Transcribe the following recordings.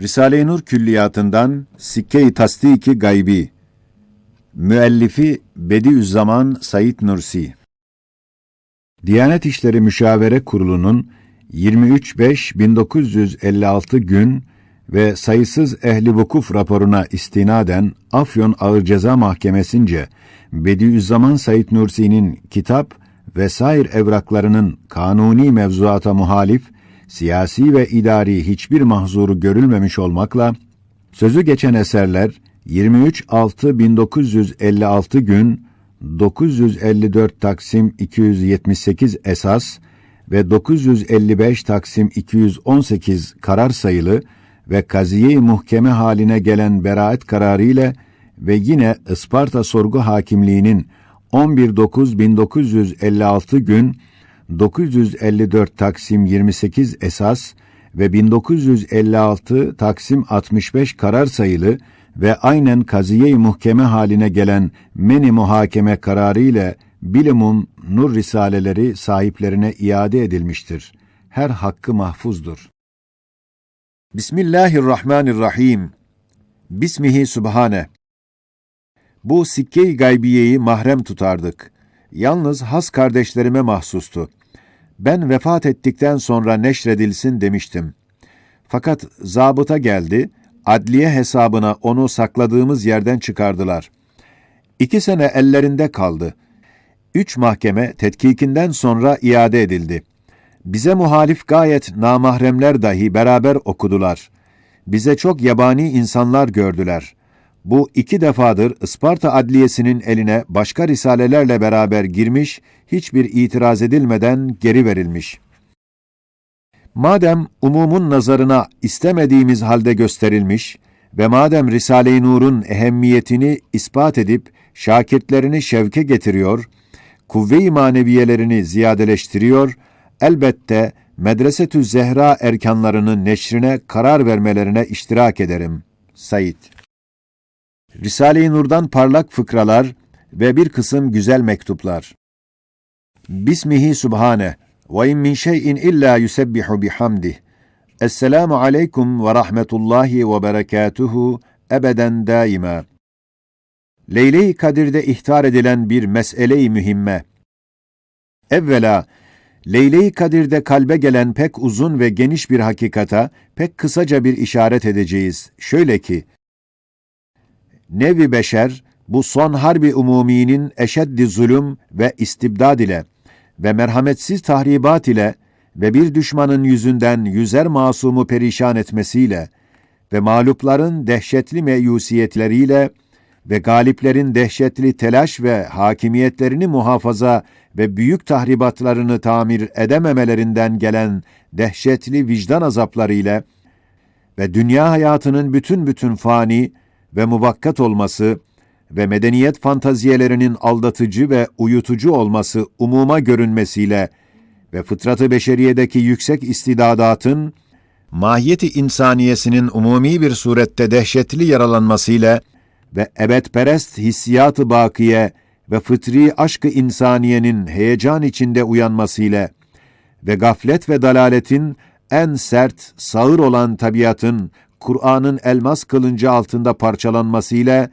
Risale-i Nur Külliyatı'ndan Sikke-i Tasdiki Gaybi Müellifi Bediüzzaman Said Nursi. Diyanet İşleri Müşavere Kurulu'nun 23.5.1956 gün ve sayısız ehli vukuf raporuna istinaden Afyon Ağır Ceza Mahkemesi'nce Bediüzzaman Said Nursi'nin kitap ve sair evraklarının kanuni mevzuata muhalif, siyasi ve idari hiçbir mahzuru görülmemiş olmakla, sözü geçen eserler 23.6.1956 gün 954 Taksim 278 esas ve 955 Taksim 218 karar sayılı ve kaziye muhkeme haline gelen beraat kararı ile ve yine Isparta sorgu hakimliğinin 11.9.1956 gün 954 Taksim 28 esas ve 1956 Taksim 65 karar sayılı ve aynen kaziye muhkeme haline gelen meni muhakeme kararı ile bilimum nur risaleleri sahiplerine iade edilmiştir. Her hakkı mahfuzdur. Bismillahirrahmanirrahim. Bismihi Sübhane. Bu sikke-i gaybiyeyi mahrem tutardık. Yalnız has kardeşlerime mahsustu. Ben vefat ettikten sonra neşredilsin demiştim. Fakat zabıta geldi, adliye hesabına onu sakladığımız yerden çıkardılar. İki sene ellerinde kaldı. Üç mahkeme tetkikinden sonra iade edildi. Bize muhalif gayet namahremler dahi beraber okudular. Bize çok yabani insanlar gördüler. Bu iki defadır Isparta Adliyesi'nin eline başka risalelerle beraber girmiş, hiçbir itiraz edilmeden geri verilmiş. Madem umumun nazarına istemediğimiz halde gösterilmiş ve madem Risale-i Nur'un ehemmiyetini ispat edip şakirtlerini şevke getiriyor, kuvve-i maneviyelerini ziyadeleştiriyor, elbette Medresetü Zehra erkanlarının neşrine karar vermelerine iştirak ederim. Said Risale-i Nur'dan parlak fıkralar ve bir kısım güzel mektuplar. Bismihi Subhane ve in min şeyin illa yusebbihu bihamdih. Esselamu aleyküm ve rahmetullahi ve berekatuhu ebeden daima. Leyle-i Kadir'de ihtar edilen bir mesele-i mühimme. Evvela, Leyle-i Kadir'de kalbe gelen pek uzun ve geniş bir hakikata pek kısaca bir işaret edeceğiz. Şöyle ki, Nevi beşer, bu son harbi umuminin eşeddi zulüm ve istibdad ile ve merhametsiz tahribat ile ve bir düşmanın yüzünden yüzer masumu perişan etmesiyle ve mağlupların dehşetli meyusiyetleriyle ve galiplerin dehşetli telaş ve hakimiyetlerini muhafaza ve büyük tahribatlarını tamir edememelerinden gelen dehşetli vicdan azaplarıyla ve dünya hayatının bütün bütün fani ve muvakkat olması ve medeniyet fantaziyelerinin aldatıcı ve uyutucu olması umuma görünmesiyle ve fıtratı beşeriyedeki yüksek istidadatın, mahiyeti insaniyesinin umumi bir surette dehşetli yaralanmasıyla ve ebedperest hissiyatı bakiye ve fıtri aşkı insaniyenin heyecan içinde uyanmasıyla ve gaflet ve dalaletin en sert, sağır olan tabiatın Kur'an'ın elmas kılıncı altında parçalanmasıyla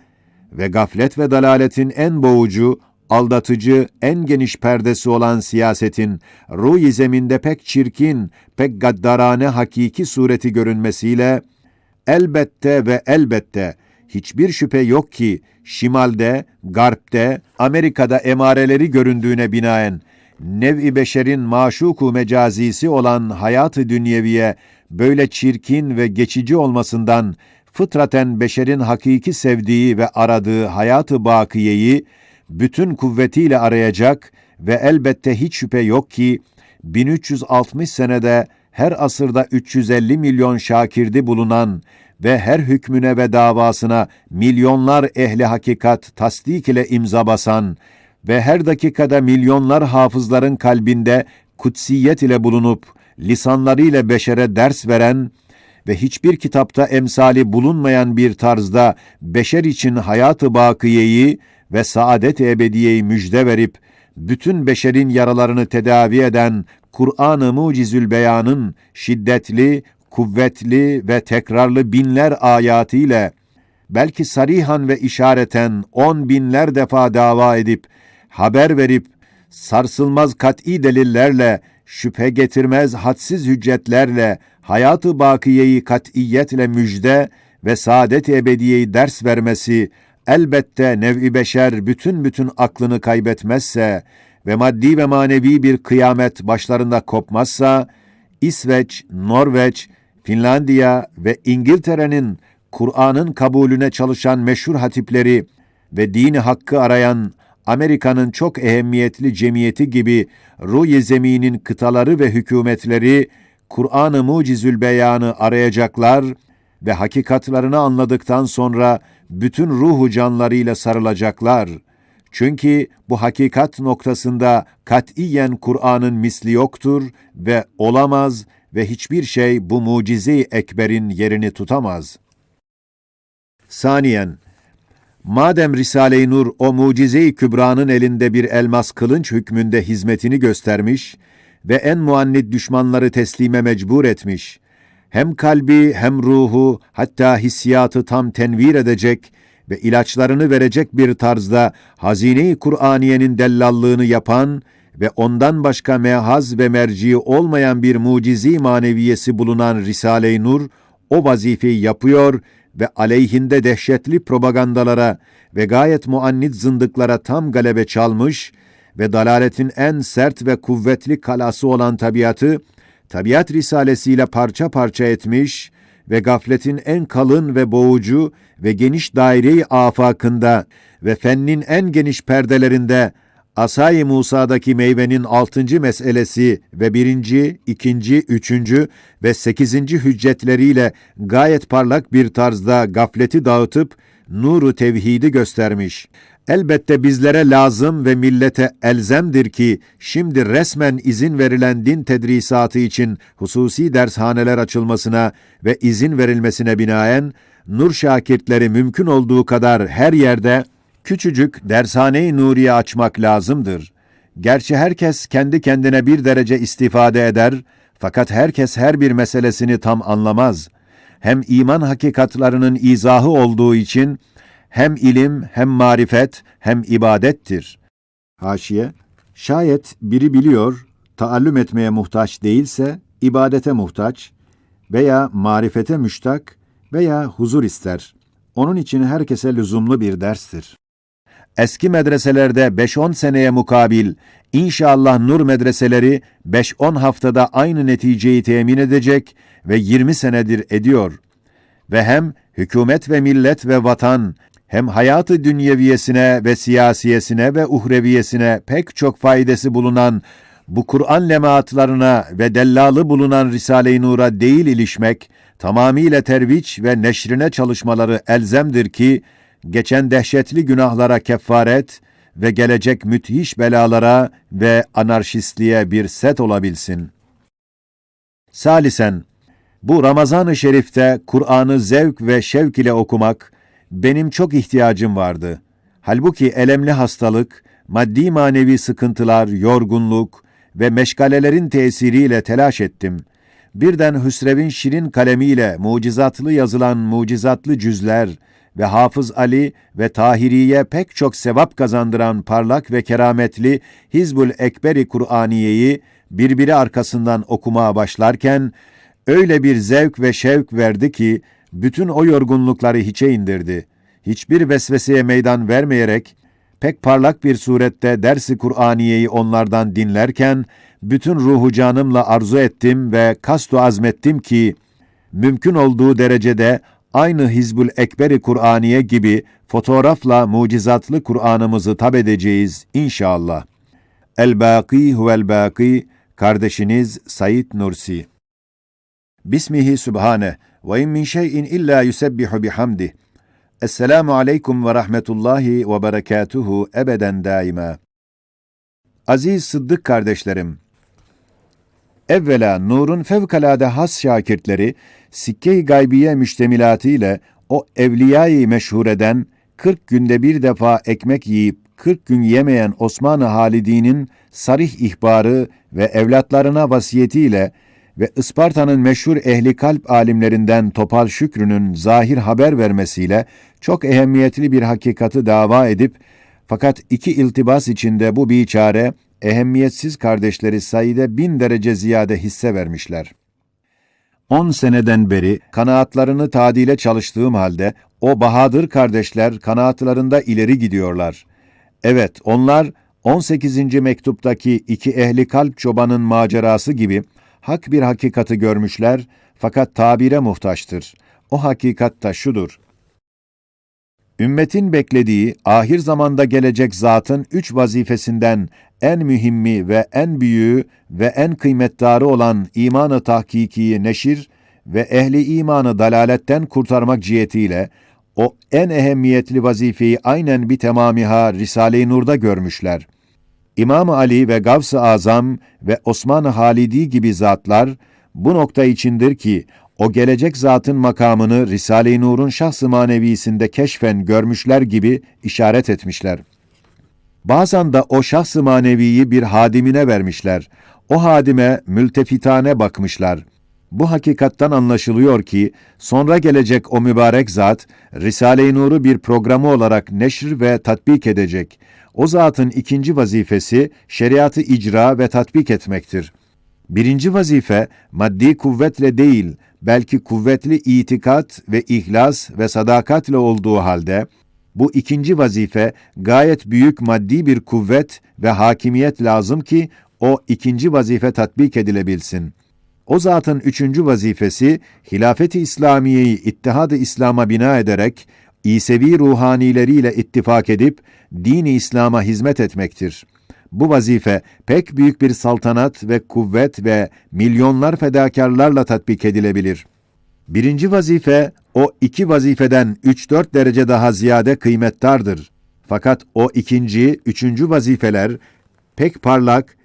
ve gaflet ve dalaletin en boğucu, aldatıcı, en geniş perdesi olan siyasetin ruh zeminde pek çirkin, pek gaddarane hakiki sureti görünmesiyle elbette ve elbette hiçbir şüphe yok ki şimalde, garpte, Amerika'da emareleri göründüğüne binaen nev-i beşerin maşuku mecazisi olan hayatı dünyeviye böyle çirkin ve geçici olmasından fıtraten beşerin hakiki sevdiği ve aradığı hayatı bakiyeyi bütün kuvvetiyle arayacak ve elbette hiç şüphe yok ki 1360 senede her asırda 350 milyon şakirdi bulunan ve her hükmüne ve davasına milyonlar ehli hakikat tasdik ile imza basan ve her dakikada milyonlar hafızların kalbinde kutsiyet ile bulunup lisanlarıyla beşere ders veren ve hiçbir kitapta emsali bulunmayan bir tarzda beşer için hayatı bakiyeyi ve saadet-i ebediyeyi müjde verip bütün beşerin yaralarını tedavi eden Kur'an-ı Mucizül Beyan'ın şiddetli, kuvvetli ve tekrarlı binler ayatıyla, belki sarihan ve işareten on binler defa dava edip, haber verip, sarsılmaz kat'i delillerle, şüphe getirmez hadsiz hüccetlerle, hayatı bakiyeyi kat'iyetle müjde ve saadet ebediyeyi ders vermesi, elbette nev'i beşer bütün bütün aklını kaybetmezse ve maddi ve manevi bir kıyamet başlarında kopmazsa, İsveç, Norveç, Finlandiya ve İngiltere'nin Kur'an'ın kabulüne çalışan meşhur hatipleri ve dini hakkı arayan Amerika'nın çok ehemmiyetli cemiyeti gibi ruh zeminin kıtaları ve hükümetleri Kur'an-ı Mucizül Beyan'ı arayacaklar ve hakikatlarını anladıktan sonra bütün ruhu canlarıyla sarılacaklar. Çünkü bu hakikat noktasında katiyen Kur'an'ın misli yoktur ve olamaz ve hiçbir şey bu mucize-i ekberin yerini tutamaz. Saniyen, madem Risale-i Nur o mucize-i kübranın elinde bir elmas kılınç hükmünde hizmetini göstermiş ve en muannid düşmanları teslime mecbur etmiş, hem kalbi hem ruhu hatta hissiyatı tam tenvir edecek ve ilaçlarını verecek bir tarzda hazine-i Kur'aniyenin dellallığını yapan ve ondan başka mehaz ve merci olmayan bir mucizi maneviyesi bulunan Risale-i Nur o vazifeyi yapıyor ve aleyhinde dehşetli propagandalara ve gayet muannit zındıklara tam galebe çalmış ve dalaletin en sert ve kuvvetli kalası olan tabiatı, tabiat risalesiyle parça parça etmiş ve gafletin en kalın ve boğucu ve geniş daire-i afakında ve fennin en geniş perdelerinde Asay-ı Musa'daki meyvenin altıncı meselesi ve birinci, ikinci, üçüncü ve sekizinci hüccetleriyle gayet parlak bir tarzda gafleti dağıtıp nuru tevhidi göstermiş. Elbette bizlere lazım ve millete elzemdir ki şimdi resmen izin verilen din tedrisatı için hususi dershaneler açılmasına ve izin verilmesine binaen nur şakirtleri mümkün olduğu kadar her yerde küçücük dershane-i nuriye açmak lazımdır. Gerçi herkes kendi kendine bir derece istifade eder, fakat herkes her bir meselesini tam anlamaz. Hem iman hakikatlarının izahı olduğu için, hem ilim, hem marifet, hem ibadettir. Haşiye, şayet biri biliyor, taallüm etmeye muhtaç değilse, ibadete muhtaç veya marifete müştak veya huzur ister. Onun için herkese lüzumlu bir derstir eski medreselerde 5-10 seneye mukabil inşallah nur medreseleri 5-10 haftada aynı neticeyi temin edecek ve 20 senedir ediyor. Ve hem hükümet ve millet ve vatan hem hayatı dünyeviyesine ve siyasiyesine ve uhreviyesine pek çok faydası bulunan bu Kur'an lemaatlarına ve dellalı bulunan Risale-i Nur'a değil ilişmek, tamamiyle terviç ve neşrine çalışmaları elzemdir ki, geçen dehşetli günahlara kefaret ve gelecek müthiş belalara ve anarşistliğe bir set olabilsin. Salisen, bu Ramazan-ı Şerif'te Kur'an'ı zevk ve şevk ile okumak benim çok ihtiyacım vardı. Halbuki elemli hastalık, maddi manevi sıkıntılar, yorgunluk ve meşgalelerin tesiriyle telaş ettim. Birden Hüsrev'in şirin kalemiyle mucizatlı yazılan mucizatlı cüzler ve Hafız Ali ve Tahiriye pek çok sevap kazandıran parlak ve kerametli Hizbul Ekberi Kur'aniyeyi birbiri arkasından okumaya başlarken öyle bir zevk ve şevk verdi ki bütün o yorgunlukları hiçe indirdi. Hiçbir vesveseye meydan vermeyerek pek parlak bir surette dersi Kur'aniyeyi onlardan dinlerken bütün ruhu canımla arzu ettim ve kastu azmettim ki mümkün olduğu derecede aynı Hizbul Ekberi Kur'aniye gibi fotoğrafla mucizatlı Kur'an'ımızı tab edeceğiz inşallah. El-Bâkî huvel-Bâkî, kardeşiniz Said Nursi. Bismihi Sübhane ve in min şeyin illa yusebbihu bihamdih. Esselamu aleyküm ve rahmetullahi ve berekatuhu ebeden daima. Aziz Sıddık kardeşlerim, evvela nurun fevkalade has şakirtleri, sikke-i gaybiye müştemilatı ile o evliyayı meşhur eden, 40 günde bir defa ekmek yiyip 40 gün yemeyen Osman-ı Halidi'nin sarih ihbarı ve evlatlarına vasiyetiyle ve Isparta'nın meşhur ehli kalp alimlerinden Topal Şükrü'nün zahir haber vermesiyle çok ehemmiyetli bir hakikati dava edip fakat iki iltibas içinde bu biçare ehemmiyetsiz kardeşleri sayıda bin derece ziyade hisse vermişler. On seneden beri kanaatlarını tadile çalıştığım halde o bahadır kardeşler kanaatlarında ileri gidiyorlar. Evet, onlar 18. mektuptaki iki ehli kalp çobanın macerası gibi hak bir hakikati görmüşler fakat tabire muhtaçtır. O hakikat da şudur. Ümmetin beklediği, ahir zamanda gelecek zatın üç vazifesinden en mühimmi ve en büyüğü ve en kıymetdarı olan imanı tahkikiyi neşir ve ehli imanı dalaletten kurtarmak cihetiyle o en ehemmiyetli vazifeyi aynen bir temamiha Risale-i Nur'da görmüşler. İmam Ali ve Gavs-ı Azam ve Osman-ı Halidi gibi zatlar bu nokta içindir ki o gelecek zatın makamını Risale-i Nur'un şahs-ı manevisinde keşfen görmüşler gibi işaret etmişler. Bazen de o şahs-ı maneviyi bir hadimine vermişler. O hadime mültefitane bakmışlar. Bu hakikattan anlaşılıyor ki sonra gelecek o mübarek zat Risale-i Nur'u bir programı olarak neşr ve tatbik edecek. O zatın ikinci vazifesi şeriatı icra ve tatbik etmektir. Birinci vazife maddi kuvvetle değil, belki kuvvetli itikat ve ihlas ve sadakatle olduğu halde, bu ikinci vazife gayet büyük maddi bir kuvvet ve hakimiyet lazım ki o ikinci vazife tatbik edilebilsin. O zatın üçüncü vazifesi, hilafeti İslamiye'yi ittihad-ı İslam'a bina ederek, İsevi ruhanileriyle ittifak edip, dini İslam'a hizmet etmektir. Bu vazife pek büyük bir saltanat ve kuvvet ve milyonlar fedakarlarla tatbik edilebilir. Birinci vazife, o iki vazifeden üç dört derece daha ziyade kıymettardır. Fakat o ikinci, üçüncü vazifeler pek parlak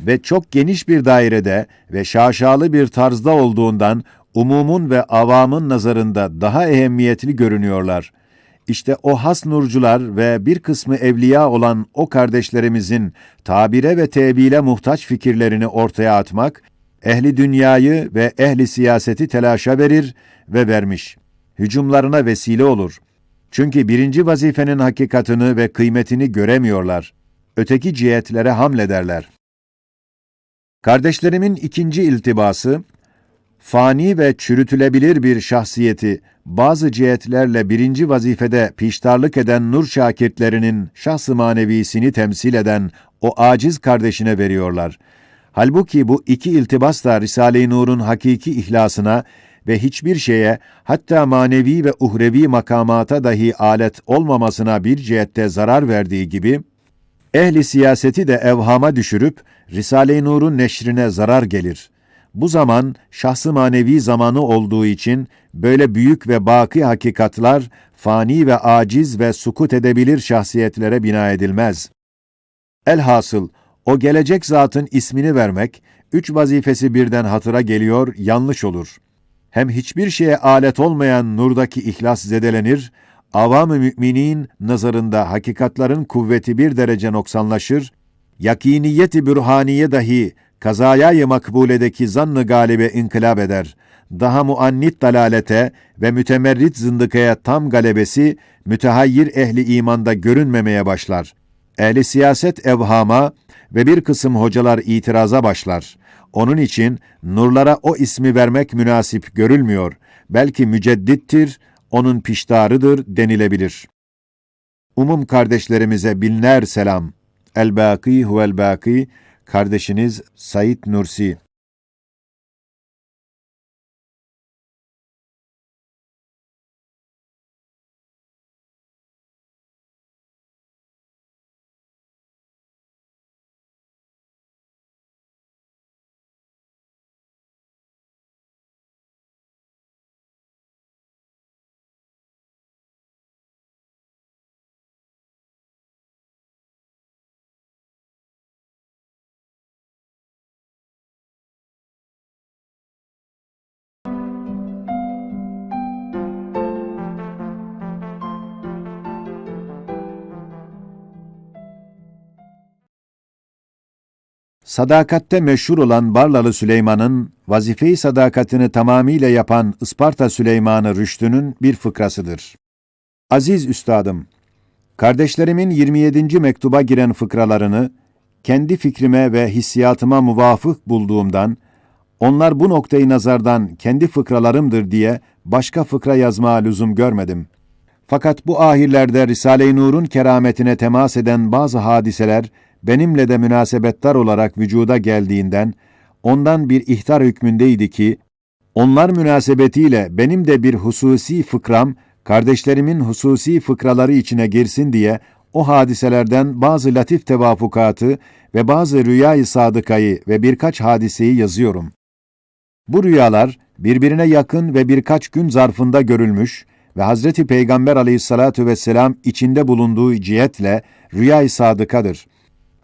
ve çok geniş bir dairede ve şaşalı bir tarzda olduğundan umumun ve avamın nazarında daha ehemmiyetli görünüyorlar. İşte o has nurcular ve bir kısmı evliya olan o kardeşlerimizin tabire ve tebile muhtaç fikirlerini ortaya atmak, ehli dünyayı ve ehli siyaseti telaşa verir ve vermiş. Hücumlarına vesile olur. Çünkü birinci vazifenin hakikatını ve kıymetini göremiyorlar. Öteki cihetlere hamlederler. Kardeşlerimin ikinci iltibası, fani ve çürütülebilir bir şahsiyeti bazı cihetlerle birinci vazifede piştarlık eden nur şakirtlerinin şahs-ı manevisini temsil eden o aciz kardeşine veriyorlar. Halbuki bu iki iltibas da Risale-i Nur'un hakiki ihlasına ve hiçbir şeye, hatta manevi ve uhrevi makamata dahi alet olmamasına bir cihette zarar verdiği gibi, ehli siyaseti de evhama düşürüp, Risale-i Nur'un neşrine zarar gelir. Bu zaman, şahsı manevi zamanı olduğu için, böyle büyük ve baki hakikatlar, fani ve aciz ve sukut edebilir şahsiyetlere bina edilmez. Elhasıl, o gelecek zatın ismini vermek, üç vazifesi birden hatıra geliyor, yanlış olur. Hem hiçbir şeye alet olmayan nurdaki ihlas zedelenir, avam-ı müminin nazarında hakikatların kuvveti bir derece noksanlaşır, yakiniyeti bürhaniye dahi kazayayı makbuledeki zannı galibe inkılap eder. Daha muannit dalalete ve mütemerrit zındıkaya tam galebesi mütehayyir ehli imanda görünmemeye başlar. Ehli siyaset evhama ve bir kısım hocalar itiraza başlar. Onun için nurlara o ismi vermek münasip görülmüyor. Belki müceddittir, onun piştarıdır denilebilir. Umum kardeşlerimize binler selam. El-Bâkî huvel-Bâkî, kardeşiniz Said Nursi. Sadakatte meşhur olan Barlalı Süleyman'ın vazife-i sadakatini tamamıyla yapan Isparta Süleyman'ı Rüştü'nün bir fıkrasıdır. Aziz üstadım, kardeşlerimin 27. mektuba giren fıkralarını kendi fikrime ve hissiyatıma muvafık bulduğumdan, onlar bu noktayı nazardan kendi fıkralarımdır diye başka fıkra yazmaya lüzum görmedim. Fakat bu ahirlerde Risale-i Nur'un kerametine temas eden bazı hadiseler benimle de münasebettar olarak vücuda geldiğinden, ondan bir ihtar hükmündeydi ki, onlar münasebetiyle benim de bir hususi fıkram, kardeşlerimin hususi fıkraları içine girsin diye o hadiselerden bazı latif tevafukatı ve bazı rüyayı sadıkayı ve birkaç hadiseyi yazıyorum. Bu rüyalar birbirine yakın ve birkaç gün zarfında görülmüş ve Hazreti Peygamber aleyhissalatu vesselam içinde bulunduğu cihetle rüyayı sadıkadır.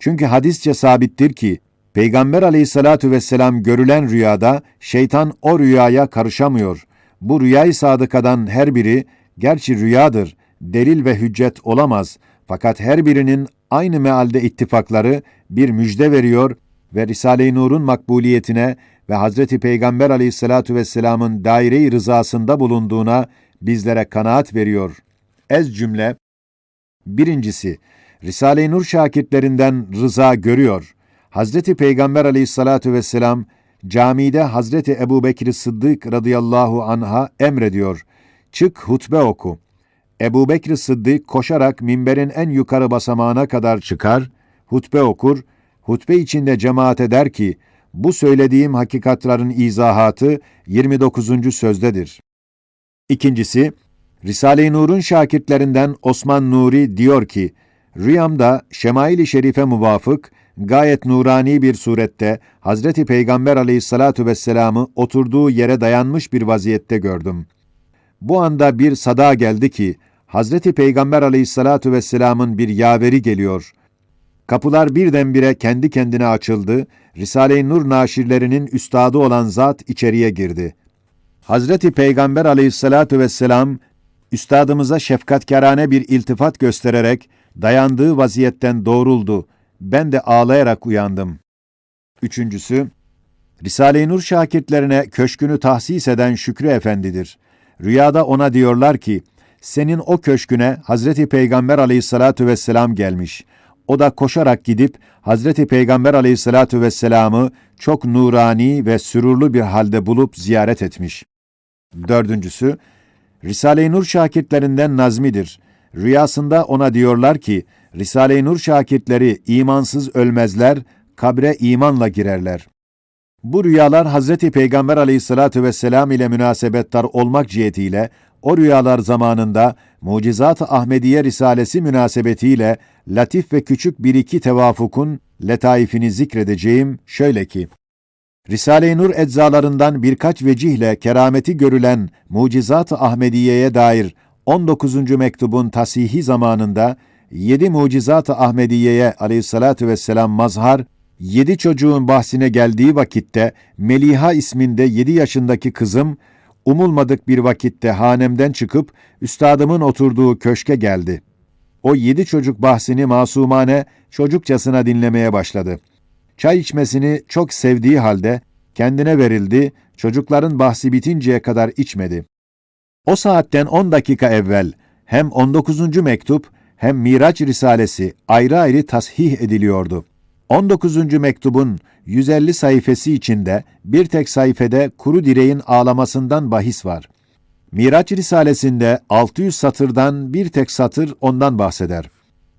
Çünkü hadisçe sabittir ki, Peygamber aleyhissalatu vesselam görülen rüyada şeytan o rüyaya karışamıyor. Bu rüyayı sadıkadan her biri, gerçi rüyadır, delil ve hüccet olamaz. Fakat her birinin aynı mealde ittifakları bir müjde veriyor ve Risale-i Nur'un makbuliyetine ve Hazreti Peygamber aleyhissalatu vesselamın daire-i rızasında bulunduğuna bizlere kanaat veriyor. Ez cümle, birincisi, Risale-i Nur şakitlerinden rıza görüyor. Hazreti Peygamber aleyhissalatu vesselam, camide Hazreti Ebu Bekir Sıddık radıyallahu anha emrediyor. Çık hutbe oku. Ebu Bekir Sıddık koşarak minberin en yukarı basamağına kadar çıkar, hutbe okur, hutbe içinde cemaat eder ki, bu söylediğim hakikatların izahatı 29. sözdedir. İkincisi, Risale-i Nur'un şakitlerinden Osman Nuri diyor ki, Rüyamda Şemail-i Şerife muvafık, gayet nurani bir surette Hazreti Peygamber aleyhissalatu vesselam'ı oturduğu yere dayanmış bir vaziyette gördüm. Bu anda bir sada geldi ki, Hazreti Peygamber aleyhissalatu vesselam'ın bir yaveri geliyor. Kapılar birdenbire kendi kendine açıldı, Risale-i Nur naşirlerinin üstadı olan zat içeriye girdi. Hazreti Peygamber aleyhissalatu vesselam, üstadımıza şefkatkârane bir iltifat göstererek, dayandığı vaziyetten doğruldu. Ben de ağlayarak uyandım. Üçüncüsü, Risale-i Nur şakirtlerine köşkünü tahsis eden Şükrü Efendidir. Rüyada ona diyorlar ki, senin o köşküne Hazreti Peygamber aleyhissalatu vesselam gelmiş. O da koşarak gidip Hazreti Peygamber aleyhissalatu vesselam'ı çok nurani ve sürurlu bir halde bulup ziyaret etmiş. Dördüncüsü, Risale-i Nur şakirtlerinden Nazmi'dir. Rüyasında ona diyorlar ki, Risale-i Nur şakirtleri imansız ölmezler, kabre imanla girerler. Bu rüyalar Hazreti Peygamber aleyhissalatu vesselam ile münasebettar olmak cihetiyle, o rüyalar zamanında Mucizat-ı Ahmediye Risalesi münasebetiyle latif ve küçük bir iki tevafukun letaifini zikredeceğim şöyle ki, Risale-i Nur eczalarından birkaç vecihle kerameti görülen Mucizat-ı Ahmediye'ye dair 19. mektubun tasihi zamanında yedi mucizat-ı Ahmediye'ye aleyhissalatu vesselam mazhar, yedi çocuğun bahsine geldiği vakitte Meliha isminde yedi yaşındaki kızım, umulmadık bir vakitte hanemden çıkıp üstadımın oturduğu köşke geldi. O yedi çocuk bahsini masumane, çocukçasına dinlemeye başladı. Çay içmesini çok sevdiği halde kendine verildi, çocukların bahsi bitinceye kadar içmedi. O saatten 10 dakika evvel hem 19. mektup hem Miraç Risalesi ayrı ayrı tasih ediliyordu. 19. mektubun 150 sayfası içinde bir tek sayfede kuru direğin ağlamasından bahis var. Miraç Risalesinde 600 satırdan bir tek satır ondan bahseder.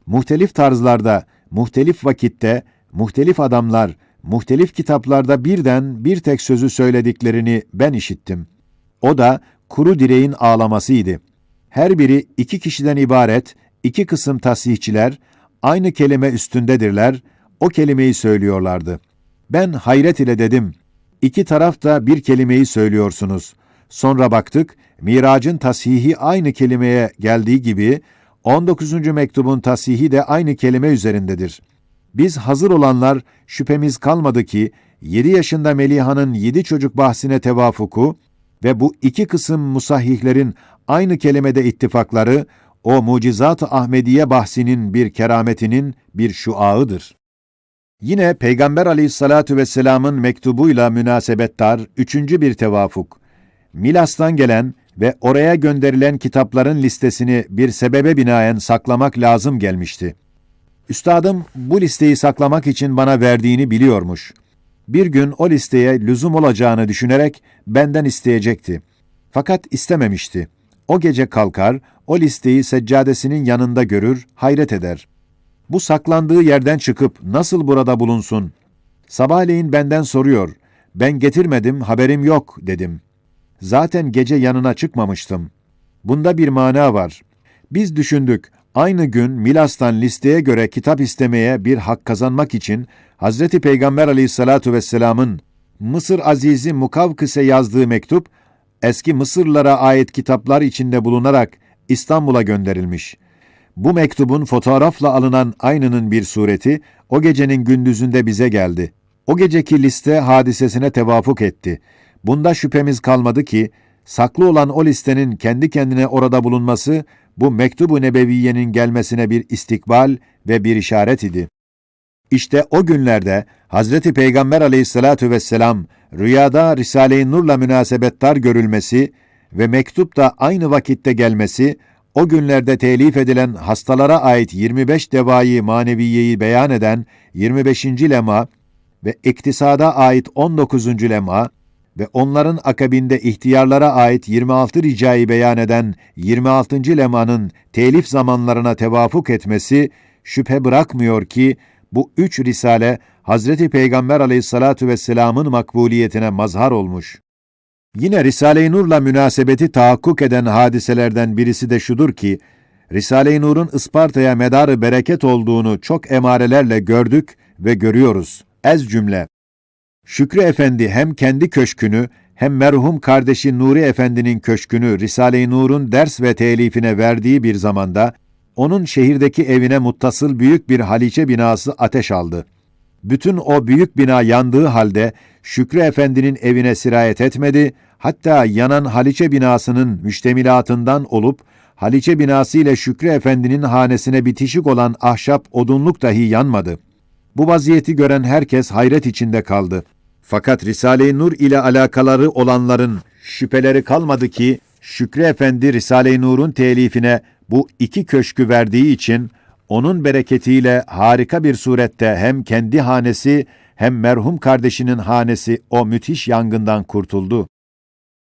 Muhtelif tarzlarda, muhtelif vakitte, muhtelif adamlar, muhtelif kitaplarda birden bir tek sözü söylediklerini ben işittim. O da kuru direğin ağlamasıydı. Her biri iki kişiden ibaret, iki kısım tasihçiler, aynı kelime üstündedirler, o kelimeyi söylüyorlardı. Ben hayret ile dedim, iki taraf da bir kelimeyi söylüyorsunuz. Sonra baktık, miracın tasihi aynı kelimeye geldiği gibi, 19. mektubun tasihi de aynı kelime üzerindedir. Biz hazır olanlar şüphemiz kalmadı ki, 7 yaşında Meliha'nın yedi çocuk bahsine tevafuku, ve bu iki kısım musahihlerin aynı kelimede ittifakları, o mucizat-ı Ahmediye bahsinin bir kerametinin bir şuağıdır. Yine Peygamber aleyhissalatu vesselamın mektubuyla münasebettar üçüncü bir tevafuk. Milas'tan gelen ve oraya gönderilen kitapların listesini bir sebebe binaen saklamak lazım gelmişti. Üstadım bu listeyi saklamak için bana verdiğini biliyormuş. Bir gün o listeye lüzum olacağını düşünerek benden isteyecekti. Fakat istememişti. O gece kalkar, o listeyi seccadesinin yanında görür, hayret eder. Bu saklandığı yerden çıkıp nasıl burada bulunsun? Sabahleyin benden soruyor. Ben getirmedim, haberim yok dedim. Zaten gece yanına çıkmamıştım. Bunda bir mana var. Biz düşündük, aynı gün Milas'tan listeye göre kitap istemeye bir hak kazanmak için Hazreti Peygamber aleyhissalatu vesselamın Mısır Azizi Mukavkıs'e yazdığı mektup, eski Mısırlara ait kitaplar içinde bulunarak İstanbul'a gönderilmiş. Bu mektubun fotoğrafla alınan aynının bir sureti o gecenin gündüzünde bize geldi. O geceki liste hadisesine tevafuk etti. Bunda şüphemiz kalmadı ki saklı olan o listenin kendi kendine orada bulunması bu mektubu nebeviyenin gelmesine bir istikbal ve bir işaret idi. İşte o günlerde Hazreti Peygamber aleyhissalatu vesselam rüyada Risale-i Nur'la münasebettar görülmesi ve mektup da aynı vakitte gelmesi, o günlerde telif edilen hastalara ait 25 devayı maneviyeyi beyan eden 25. lema ve iktisada ait 19. lema ve onların akabinde ihtiyarlara ait 26 ricayı beyan eden 26. lemanın telif zamanlarına tevafuk etmesi şüphe bırakmıyor ki bu üç risale Hazreti Peygamber aleyhissalatu vesselamın makbuliyetine mazhar olmuş. Yine Risale-i Nur'la münasebeti tahakkuk eden hadiselerden birisi de şudur ki, Risale-i Nur'un Isparta'ya medarı bereket olduğunu çok emarelerle gördük ve görüyoruz. Ez cümle. Şükrü Efendi hem kendi köşkünü hem merhum kardeşi Nuri Efendi'nin köşkünü Risale-i Nur'un ders ve telifine verdiği bir zamanda, onun şehirdeki evine muttasıl büyük bir haliçe binası ateş aldı. Bütün o büyük bina yandığı halde Şükrü Efendi'nin evine sirayet etmedi, hatta yanan Haliçe binasının müştemilatından olup, Haliçe binası ile Şükrü Efendi'nin hanesine bitişik olan ahşap odunluk dahi yanmadı. Bu vaziyeti gören herkes hayret içinde kaldı. Fakat Risale-i Nur ile alakaları olanların şüpheleri kalmadı ki, Şükrü Efendi Risale-i Nur'un telifine bu iki köşkü verdiği için, onun bereketiyle harika bir surette hem kendi hanesi hem merhum kardeşinin hanesi o müthiş yangından kurtuldu.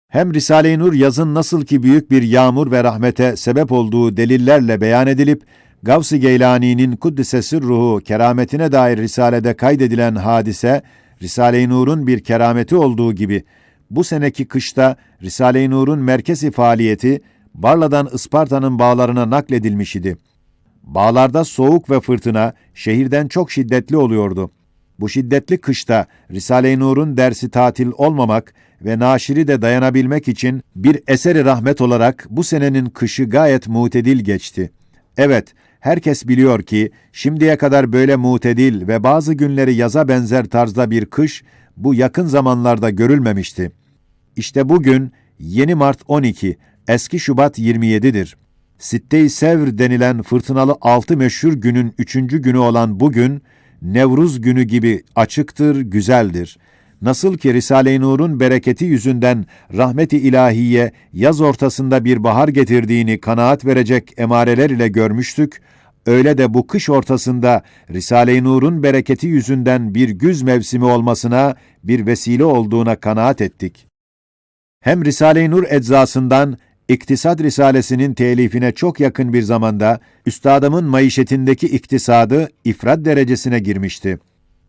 Hem Risale-i Nur yazın nasıl ki büyük bir yağmur ve rahmete sebep olduğu delillerle beyan edilip, Gavs-ı Geylani'nin Kuddise ruhu kerametine dair Risale'de kaydedilen hadise, Risale-i Nur'un bir kerameti olduğu gibi, bu seneki kışta Risale-i Nur'un merkezi faaliyeti, Barla'dan Isparta'nın bağlarına nakledilmiş idi. Bağlarda soğuk ve fırtına şehirden çok şiddetli oluyordu. Bu şiddetli kışta Risale-i Nur'un dersi tatil olmamak ve naşiri de dayanabilmek için bir eseri rahmet olarak bu senenin kışı gayet mutedil geçti. Evet, herkes biliyor ki şimdiye kadar böyle mutedil ve bazı günleri yaza benzer tarzda bir kış bu yakın zamanlarda görülmemişti. İşte bugün yeni Mart 12, eski Şubat 27'dir. Sitte-i Sevr denilen fırtınalı altı meşhur günün üçüncü günü olan bugün, Nevruz günü gibi açıktır, güzeldir. Nasıl ki Risale-i Nur'un bereketi yüzünden rahmeti ilahiye yaz ortasında bir bahar getirdiğini kanaat verecek emareler ile görmüştük, öyle de bu kış ortasında Risale-i Nur'un bereketi yüzünden bir güz mevsimi olmasına bir vesile olduğuna kanaat ettik. Hem Risale-i Nur eczasından İktisat Risalesinin telifine çok yakın bir zamanda üstadımın maişetindeki iktisadı ifrat derecesine girmişti.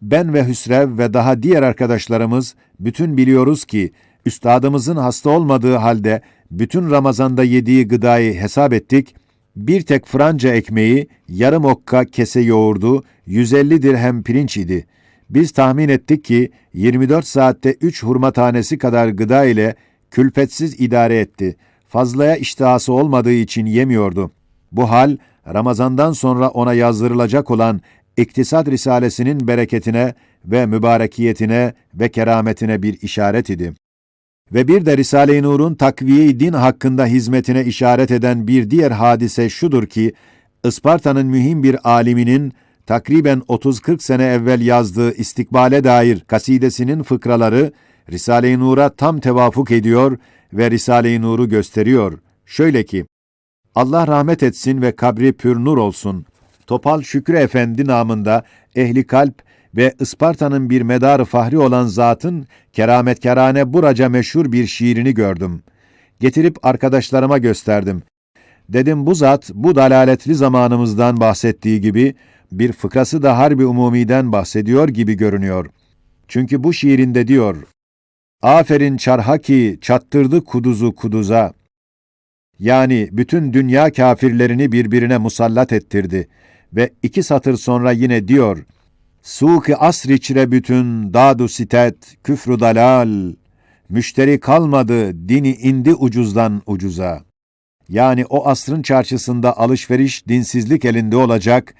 Ben ve Hüsrev ve daha diğer arkadaşlarımız bütün biliyoruz ki üstadımızın hasta olmadığı halde bütün Ramazan'da yediği gıdayı hesap ettik. Bir tek Franca ekmeği, yarım okka kese yoğurdu, 150 dirhem pirinç idi. Biz tahmin ettik ki 24 saatte 3 hurma tanesi kadar gıda ile külfetsiz idare etti.'' fazlaya iştihası olmadığı için yemiyordu. Bu hal, Ramazandan sonra ona yazdırılacak olan İktisat Risalesinin bereketine ve mübarekiyetine ve kerametine bir işaret idi. Ve bir de Risale-i Nur'un takviye din hakkında hizmetine işaret eden bir diğer hadise şudur ki, Isparta'nın mühim bir aliminin takriben 30-40 sene evvel yazdığı istikbale dair kasidesinin fıkraları Risale-i Nur'a tam tevafuk ediyor ve Risale-i Nur'u gösteriyor. Şöyle ki, Allah rahmet etsin ve kabri pür nur olsun. Topal Şükrü Efendi namında ehli kalp ve Isparta'nın bir medarı fahri olan zatın kerametkarane buraca meşhur bir şiirini gördüm. Getirip arkadaşlarıma gösterdim. Dedim bu zat bu dalaletli zamanımızdan bahsettiği gibi bir fıkrası da harbi umumiden bahsediyor gibi görünüyor. Çünkü bu şiirinde diyor, Aferin çarha ki çattırdı kuduzu kuduza. Yani bütün dünya kafirlerini birbirine musallat ettirdi. Ve iki satır sonra yine diyor, Suki asr içre bütün dadu sitet, küfrü dalal, müşteri kalmadı, dini indi ucuzdan ucuza. Yani o asrın çarşısında alışveriş dinsizlik elinde olacak,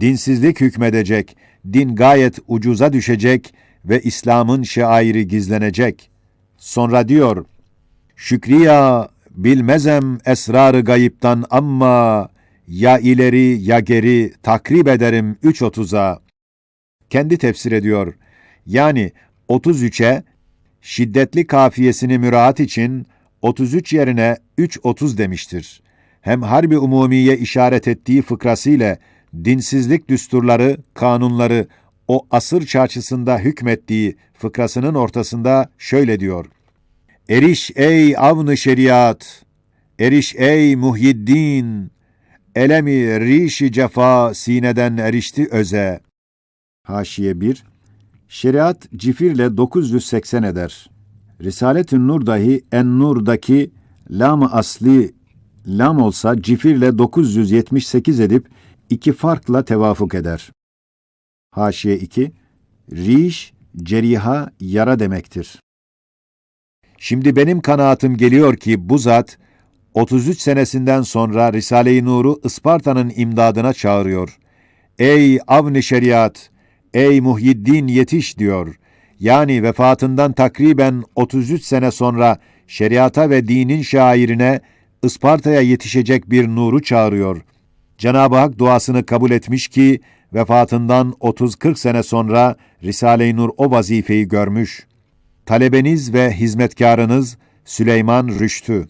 dinsizlik hükmedecek, din gayet ucuza düşecek ve İslam'ın şairi gizlenecek. Sonra diyor, Şükriya bilmezem esrarı gayiptan ama ya ileri ya geri takrib ederim 3.30'a. Kendi tefsir ediyor. Yani 33'e şiddetli kafiyesini müraat için 33 yerine 3.30 demiştir. Hem harbi umumiye işaret ettiği fıkrasıyla dinsizlik düsturları, kanunları o asır çarşısında hükmettiği fıkrasının ortasında şöyle diyor. Eriş ey avn şeriat, eriş ey muhyiddin, elemi rişi cefa sineden erişti öze. Haşiye 1 Şeriat cifirle 980 eder. Risalet-ü Nur dahi En-Nur'daki lam asli lam olsa cifirle 978 edip iki farkla tevafuk eder. Haşiye 2 Riş, ceriha, yara demektir. Şimdi benim kanaatim geliyor ki bu zat 33 senesinden sonra Risale-i Nur'u Isparta'nın imdadına çağırıyor. Ey avni şeriat, ey Muhyiddin yetiş diyor. Yani vefatından takriben 33 sene sonra şeriata ve dinin şairine Isparta'ya yetişecek bir nuru çağırıyor. Cenab-ı Hak duasını kabul etmiş ki vefatından 30-40 sene sonra Risale-i Nur o vazifeyi görmüş. Talebeniz ve hizmetkarınız Süleyman Rüştü